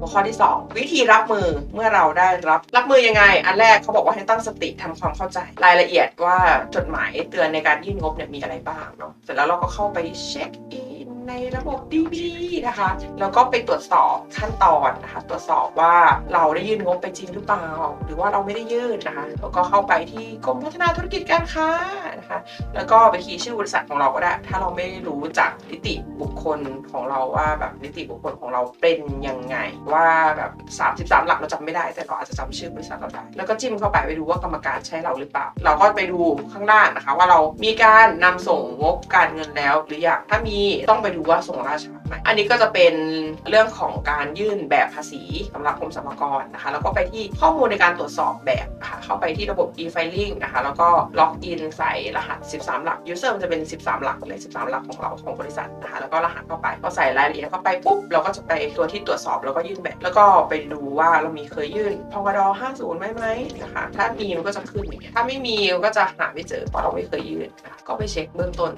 หัวข้อที่ 2 วิธีรับมือเมื่อเราได้รับ รับมือยังไง อันแรกเขาบอกว่าให้ตั้งสติทำความเข้าใจ รายละเอียดว่าจดหมายเตือนในการยื่นงบเนี่ยมีอะไรบ้างเนาะเสร็จแล้วเราก็เข้าไปเช็คอิน ในระบบดีๆนะคะ แล้วก็ไปตรวจสอบขั้นตอนนะคะ ตรวจสอบว่าเราได้ยื่นงบไปจริงหรือเปล่า หรือว่าเราไม่ได้ยื่นนะคะ แล้วก็เข้าไปที่กรมพัฒนาธุรกิจการค้านะคะ แล้วก็ไปคีย์ชื่อบริษัทของเราก็ได้ ถ้าเราไม่รู้จักนิติบุคคลของเราว่าแบบนิติบุคคลของเราเป็นยังไง ว่าแบบ 33 หลักเราจำไม่ได้ แต่เราอาจจะจำชื่อบริษัทเราได้ แล้วก็จิ้มเข้าไปไปดูว่ากรรมการใช่เราหรือเปล่า เราก็ไปดูข้างล่างนะคะ ว่าเรามีการนำส่งงบการเงินแล้ว หรือยังถ้ามีต้องไปดูว่าส่งราชาไหมอันนี้ก็จะเป็นเรื่องของการยื่นแบบภาษีสำหรับกรมสรรพากรนะคะ แล้วก็ไปที่ข้อมูลในการตรวจสอบแบบนะคะเข้าไปที่ระบบ e-filing นะคะ แล้วก็ล็อกอินใส่รหัส 13 หลัก user มันจะเป็น 13 หลักเลย 13 หลักของเราของบริษัทนะคะ แล้วก็รหัสเข้าไปพอใส่รายละเอียดเข้าไปปุ๊บเราก็จะไปตัวที่ตรวจสอบแล้วก็ยื่นแบบแล้วก็ไปดูว่าเรามีเคยยื่นพกด50ไหมไหมนะคะถ้ามีมันก็จะขึ้นถ้าไม่มีมันก็จะหาไม่เจอเพราะเราไม่เคยยื่นนะคะก็ไปเช็คเบื้องต้น